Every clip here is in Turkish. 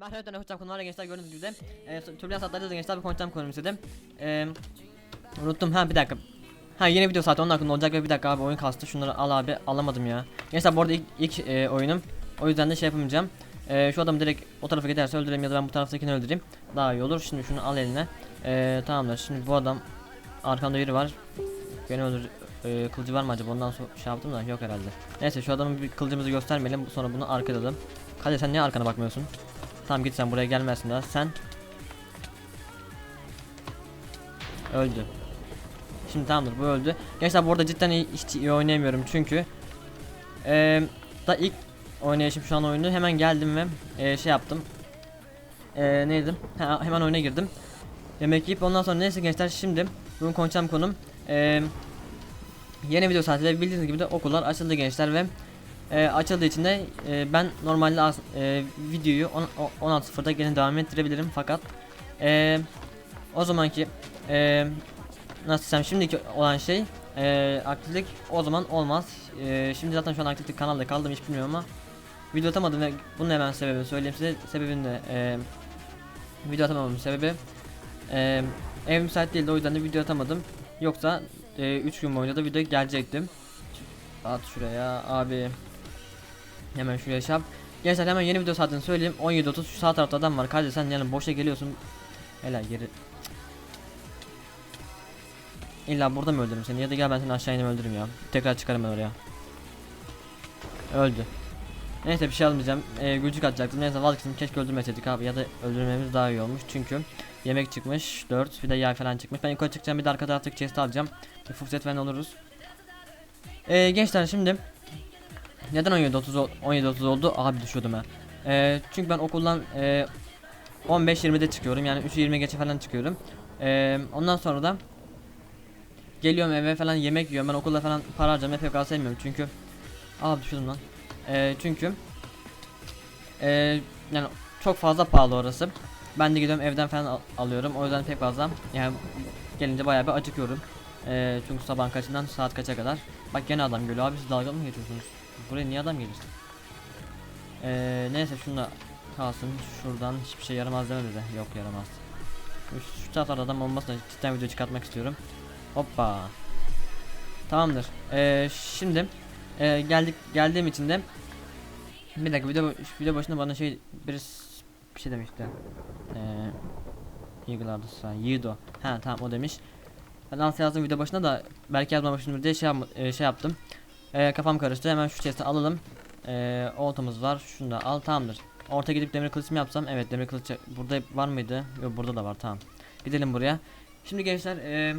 Merhaba hocam konularla gençler gördüğünüz gibi de e, Türbülans Atlar'da da gençler bir konuşacağım konum istedim. E, unuttum ha bir dakika. Ha yeni video saati 10 dakika olacak ve bir dakika abi oyun kastı şunları al abi alamadım ya. Gençler bu arada ilk, ilk e, oyunum o yüzden de şey yapamayacağım. E, şu adamı direkt o tarafa giderse öldüreyim ya da ben bu taraftakini öldüreyim. Daha iyi olur. Şimdi şunu al eline. E, tamamdır şimdi bu adam arkamda biri var. Beni öldür e, kılıcı var mı acaba ondan sonra şey yaptım da yok herhalde. Neyse şu adamın bir kılıcımızı göstermeyelim sonra bunu arkaladım. Hadi sen niye arkana bakmıyorsun? Tamam git sen buraya gelmezsin daha. Sen öldü. Şimdi tamamdır bu öldü. Gençler bu arada cidden hiç iyi oynayamıyorum çünkü eee da ilk oynayışım şu an oyunu hemen geldim ve eee, şey yaptım. Eee neydi? Ha, hemen oyuna girdim. Yemek yiyip ondan sonra neyse gençler şimdi bugün konuşacağım konum eee yeni video saatiyle bildiğiniz gibi de okullar açıldı gençler ve e, açıldığı için de e, ben normalde as- e, videoyu on- o- 16.0'da gene devam ettirebilirim fakat e, o zamanki e, nasıl desem şimdiki olan şey e, aktiflik o zaman olmaz. E, şimdi zaten şu an aktiflik kanalda kaldım hiç bilmiyorum ama video atamadım ve bunun hemen sebebini söyleyeyim size. Sebebini de e, video atamamamın sebebi e, ev müsait değildi o yüzden de video atamadım. Yoksa 3 gün boyunca da video gelecektim. At şuraya abi. Hemen şuraya şap. Gençler hemen yeni video saatini söyleyeyim. 17.30 şu sağ tarafta adam var. Kardeş sen yani boşa geliyorsun. Helal geri. İlla burada mı öldürürüm seni ya da gel ben seni aşağı inip öldürürüm ya. Tekrar çıkarım ben oraya. Öldü. Neyse bir şey almayacağım. Ee, gülcük atacaktım. Neyse vazgeçtim. Keşke öldürmeseydik abi ya da öldürmemiz daha iyi olmuş. Çünkü yemek çıkmış 4 bir de yay falan çıkmış. Ben yukarı çıkacağım bir de arka taraftaki chest alacağım. Bir fırsat falan oluruz. Ee, gençler şimdi neden 17.30 ol- 17.30 oldu? Abi düşüyordum ha. Ee, çünkü ben okuldan e, 15-20'de çıkıyorum. Yani 3'ü 20 geçe falan çıkıyorum. Ee, ondan sonra da geliyorum eve falan yemek yiyorum. Ben okulda falan para harcamayı pek sevmiyorum. Çünkü Aa düşürdüm lan. Ee, çünkü ee, yani çok fazla pahalı orası. Ben de gidiyorum evden falan al- alıyorum. O yüzden pek fazla yani gelince bayağı bir acıkıyorum. Ee, çünkü sabahın kaçından saat kaça kadar. Bak gene adam geliyor abi siz dalga mı geçiyorsunuz? Buraya niye adam gelir? Ee, neyse şunu da kalsın. Şuradan hiçbir şey yaramaz demedi de. Yok yaramaz. Şu, şu adam olmasına cidden video çıkartmak istiyorum. Hoppa. Tamamdır. Ee, şimdi e, geldik geldiğim için de bir dakika video video başında bana şey birisi bir şey demişti. Eee Eagle'larda sen Yiğido. Ha tamam o demiş. Ben dans yazdım video başında da belki yazmamışımdır diye şey, e, şey yaptım. Eee, kafam karıştı. Hemen şu chest'i alalım. Eee oltamız var. Şunu da al tamamdır. Orta gidip demir kılıç mı yapsam? Evet demir kılıç burada var mıydı? Yok burada da var tamam. Gidelim buraya. Şimdi gençler eee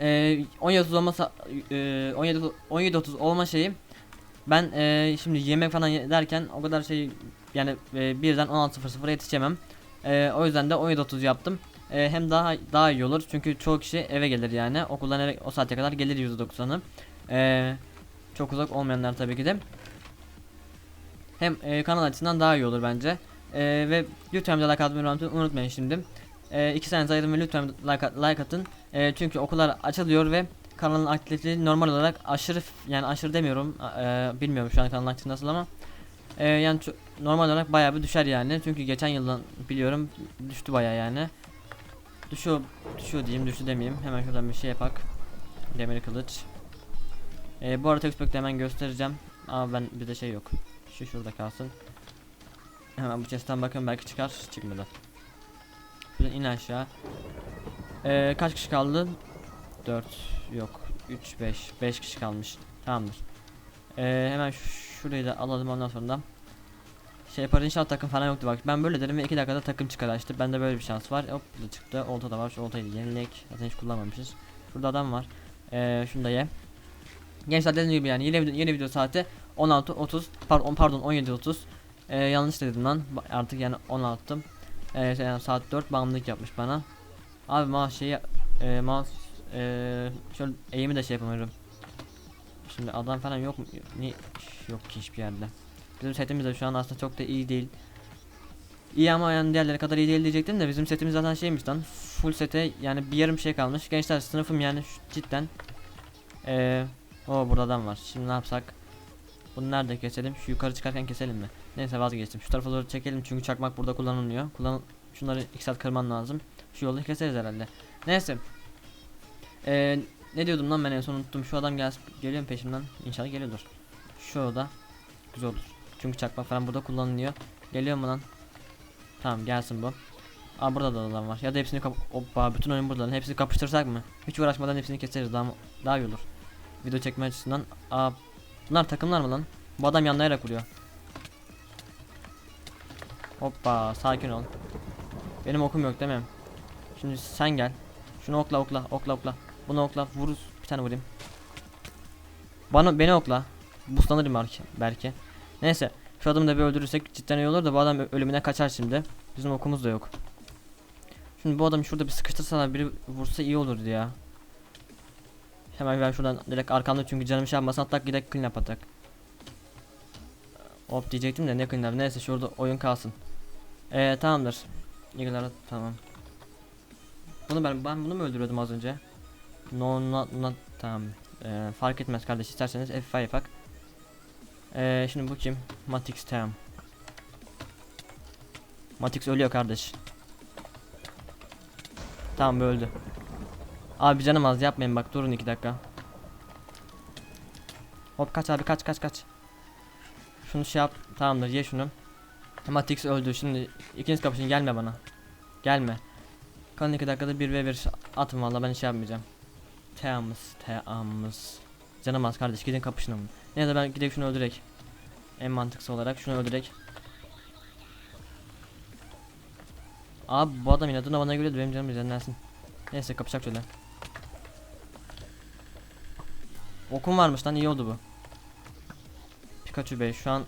eee 17.30 olmasa eee 17 17.30 olma şeyi ben eee, şimdi yemek falan derken o kadar şey yani eee, birden 16.00'a yetişemem. Eee, o yüzden de 17.30 yaptım. Eee, hem daha daha iyi olur çünkü çoğu kişi eve gelir yani okuldan eve o saate kadar gelir %90'ı. Eee çok uzak olmayanlar tabii ki de. Hem eee, kanal açısından daha iyi olur bence. Eee, ve lütfen like atmayı unut- unutmayın şimdi. Eee iki saniye ayırın lütfen like, like atın. Eee, çünkü okullar açılıyor ve kanalın aktifliği normal olarak aşırı yani aşırı demiyorum eee, bilmiyorum şu an kanalın aktifliği nasıl ama eee, yani normal olarak bayağı bir düşer yani çünkü geçen yıldan biliyorum düştü bayağı yani düşüyor düşüyor diyeyim düştü demeyeyim. Hemen şuradan bir şey yapak. Demir kılıç. Eee, bu arada textbook'ta hemen göstereceğim. Ama ben bir de şey yok. Şu şurada kalsın. Hemen bu chest'ten bakın belki çıkar çıkmadı. Şuradan in aşağı. Eee, kaç kişi kaldı? 4 yok. 3 5 5 kişi kalmış. Tamamdır. Ee, hemen şu- şurayı da alalım ondan sonra da şey yapar inşallah takım falan yoktu bak ben böyle dedim ve 2 dakikada takım çıkar açtı. Bende böyle bir şans var. Hop da çıktı. Olta da var. Şu oltayı yenilek zaten hiç kullanmamışız. Şurada adam var. Ee, şunu da ye. Gençler dediğim gibi yani yeni, yeni video saati 16.30 pardon pardon 17.30 ee, yanlış dedim lan. Artık yani 16 ee, yani saat 4 bağımlılık yapmış bana. Abi mouse şeyi e, mouse e, şöyle eğimi de şey yapamıyorum. Şimdi adam falan yok mu? Ni yok ki hiçbir yerde. Bizim setimiz de şu an aslında çok da iyi değil. İyi ama yani diğerleri kadar iyi değil diyecektim de bizim setimiz zaten şeymiş lan. Full sete yani bir yarım şey kalmış. Gençler sınıfım yani cidden. Eee o burada adam var. Şimdi ne yapsak? Bunu nerede keselim? Şu yukarı çıkarken keselim mi? Neyse vazgeçtim. Şu tarafa doğru çekelim çünkü çakmak burada kullanılmıyor. Kullan şunları iki saat kırman lazım. Şu yolu keseriz herhalde. Neyse. Ee, ne diyordum lan ben en son unuttum. Şu adam gel geliyor peşimden? İnşallah geliyordur. Şu oda güzel olur. Çünkü çakmak falan burada kullanılıyor. Geliyor mu lan? Tamam gelsin bu. Aa burada da adam var. Ya da hepsini kap Hoppa bütün oyun burada. Hepsini kapıştırsak mı? Hiç uğraşmadan hepsini keseriz daha daha iyi olur. Video çekme açısından. Aa bunlar takımlar mı lan? Bu adam yanlayarak vuruyor. Hoppa sakin ol. Benim okum yok değil mi? Şimdi sen gel. Şunu okla okla okla okla. Bunu okla vur bir tane vurayım. Bana beni okla. Buslanırım belki. Neyse şu adamı da bir öldürürsek cidden iyi olur da bu adam ölümüne kaçar şimdi. Bizim okumuz da yok. Şimdi bu adamı şurada bir sıkıştırsalar biri vursa iyi olurdu ya. Hemen ben şuradan direkt arkamda çünkü canım şey yapmasın hatta gidelim clean up atak. Hop diyecektim de ne clean up neyse şurada oyun kalsın. Eee tamamdır. Eagle'lara tamam. Bunu ben ben bunu mu öldürüyordum az önce? No not not tamam. Eee, fark etmez kardeş isterseniz F5 yapak. Eee şimdi bu kim? Matix tamam. Matix ölüyor kardeş. Tamam öldü. Abi canım az yapmayın bak durun iki dakika. Hop kaç abi kaç kaç kaç. Şunu şey yap tamamdır ye şunu. Matix öldü şimdi ikiniz kapışın gelme bana. Gelme. Kalan iki dakikada 1 ve 1 atın valla ben hiç yapmayacağım. Teamız teamız. Canım az kardeş gidin kapışın ama. Neyse ben gidip şunu öldürek. En mantıklı olarak şunu öldürek. Abi bu adam inadına bana gülüyordu benim canım izlenlersin. Neyse kapışacak şöyle. Okum varmış lan iyi oldu bu. Pikachu Bey şu an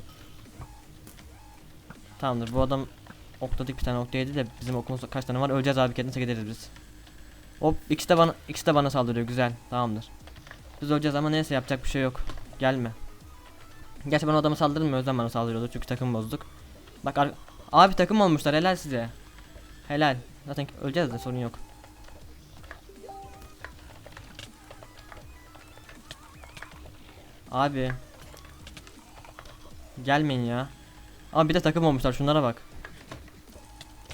Tamamdır bu adam okladık bir tane ok yedi de bizim okumuz kaç tane var öleceğiz abi kendinize gideriz biz. Hop ikisi de bana ikisi de bana saldırıyor güzel tamamdır. Biz öleceğiz ama neyse yapacak bir şey yok. Gelme. Gerçi ben o adama saldırdım o yüzden bana saldırıyordu çünkü takım bozduk. Bak abi takım olmuşlar helal size. Helal. Zaten öleceğiz de sorun yok. Abi. Gelmeyin ya. Abi bir de takım olmuşlar şunlara bak.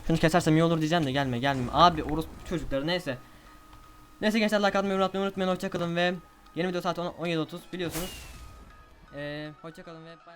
Şunu kesersem iyi olur diyeceğim de gelme gelme. Abi orospu çocukları neyse. Neyse gençler like atmayı unutmayın unutmayın hoşçakalın ve yeni video saat 17.30 biliyorsunuz. Ee, hoşçakalın ve bay.